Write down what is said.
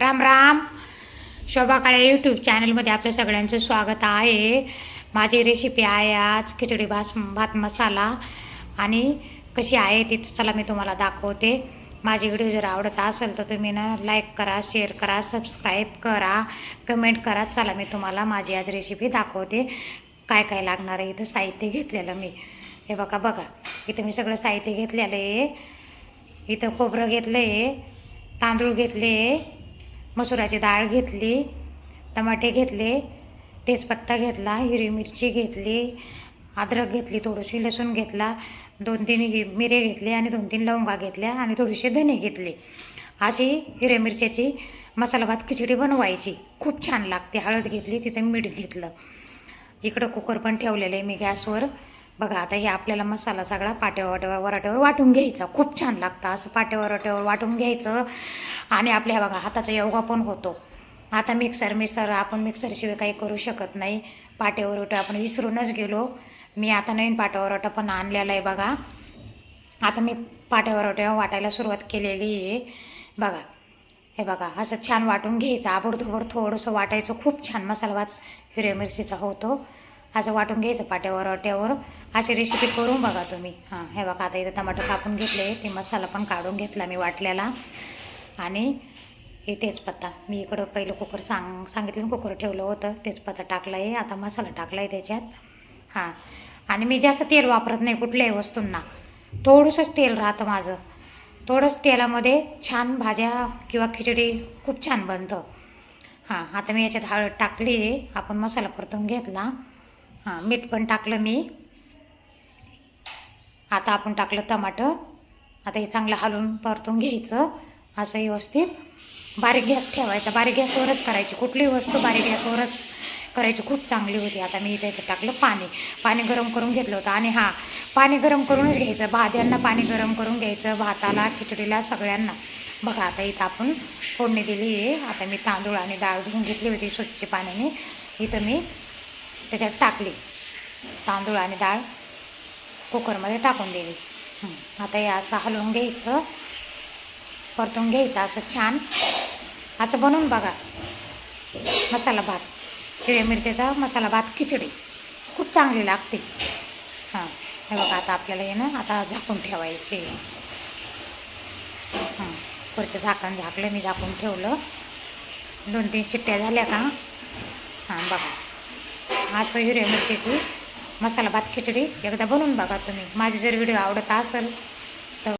Ram Ram. Shobha Kale YouTube चॅनलमध्ये आपल्या सगळ्यांचं स्वागत आहे. माझी रेसिपी आहे आज खिचडी भास भात मसाला. आणि कशी आहे ती चला मी तुम्हाला दाखवते. माझी व्हिडिओ जर आवडत असेल तर तुम्ही ना लाईक करा शेअर करा सबस्क्राईब करा कमेंट करा. चला मी तुम्हाला माझी आज रेसिपी दाखवते. काय काय लागणार आहे इथं साहित्य घेतलेलं मी. हे बघा बघा. इथं मी सगळं साहित्य घेतलेलं आहे. इथं खोबरं घेतलं आहे तांदूळ घेतले मसुराची डाळ घेतली टमाटे घेतले तेजपत्ता घेतला हिरवी मिरची घेतली अद्रक घेतली थोडीशी लसूण घेतला दोन तीन मिरे घेतले आणि दोन तीन लवंगा घेतल्या आणि थोडीशी धने घेतले. अशी हिरव्या मिरच्याची मसाला भात खिचडी बनवायची. खूप छान लागते. हळद घेतली तिथं मीठ घेतलं. इकडं कुकर पण ठेवलेलं आहे मी गॅसवर. बघा आता हे आपल्याला मसाला सगळा पाट्यावर वाट्यावर वराट्यावर वाटून घ्यायचा. खूप छान लागतं असं पाट्यावर वाट्यावर वाटून घ्यायचं. आणि आपल्या बघा हाताचा योगा पण होतो. आता मिक्सर मिक्सर आपण मिक्सरशिवाय काही करू शकत नाही. पाट्यावर वरवटं आपण विसरूनच गेलो. मी आता नवीन पाट्यावर वाटा पण आणलेला आहे बघा. आता मी पाट्यावर वाट्यावर वाटायला सुरुवात केलेली आहे. बघा हे बघा असं छान वाटून घ्यायचं. आबडधोबड थोडंसं वाटायचं. खूप छान मसाला भात हिरव्या मिरचीचा होतो. असं वाटून घ्यायचं पाट्यावर वाट्यावर अशी रेसिपी करून बघा तुम्ही. हां. हे बघा आता इथं टमाटर कापून घेतले. ते मसाला पण काढून घेतला मी वाटल्याला. आणि हे तेजपत्ता. मी इकडं पहिलं कुकर सांग सांगितलं कुकर ठेवलं होतं. तेजपत्ता टाकला आहे आता मसाला टाकला आहे त्याच्यात. हां. आणि मी जास्त तेल वापरत नाही कुठल्याही वस्तूंना. थोडंसंच तेल राहतं माझं. थोडंच तेलामध्ये छान भाज्या किंवा खिचडी खूप छान बनतं. हां. आता मी याच्यात हळद टाकली आहे आपण मसाला परतून घेतला. हां मीठ पण टाकलं मी. आता आपण टाकलं टमाटर आता हे चांगलं हलवून परतून घ्यायचं. असं व्यवस्थित. बारीक गॅस ठेवायचा. बारीक गॅसवरच करायची. कुठलीही वस्तू बारीक गॅसवरच करायची. खूप चांगली होती. आता मी त्याच्यात टाकलं पाणी. पाणी गरम करून घेतलं होतं. आणि हां पाणी गरम करूनच घ्यायचं. भाज्यांना पाणी गरम करून घ्यायचं. भाताला खिचडीला सगळ्यांना. बघा आता इथं आपण फोडणी दिली आहे. आता मी तांदूळ आणि डाळ धुवून घेतली होती स्वच्छ पाण्याने. इथं मी त्याच्यात टाकली. तांदूळ आणि डाळ कुकरमध्ये टाकून दिली. आता हे असं हलवून घ्यायचं. परतून घ्यायचं असं छान. असं बनवून बघा. मसाला भात. हिरव्या मिरच्याचा मसाला भात खिचडी. खूप चांगली लागते. हां हे बघा आता आपल्याला हे ना आता झाकून ठेवायचे. हां पुढचं झाकण झाकलं मी झाकून ठेवलं. दोन तीन शिट्ट्या झाल्या का? हां बघा. आज हिरव्या मिरच्याची मसाला भात खिचडी. एकदा बनवून बघा तुम्ही. माझी जर व्हिडिओ आवडत असेल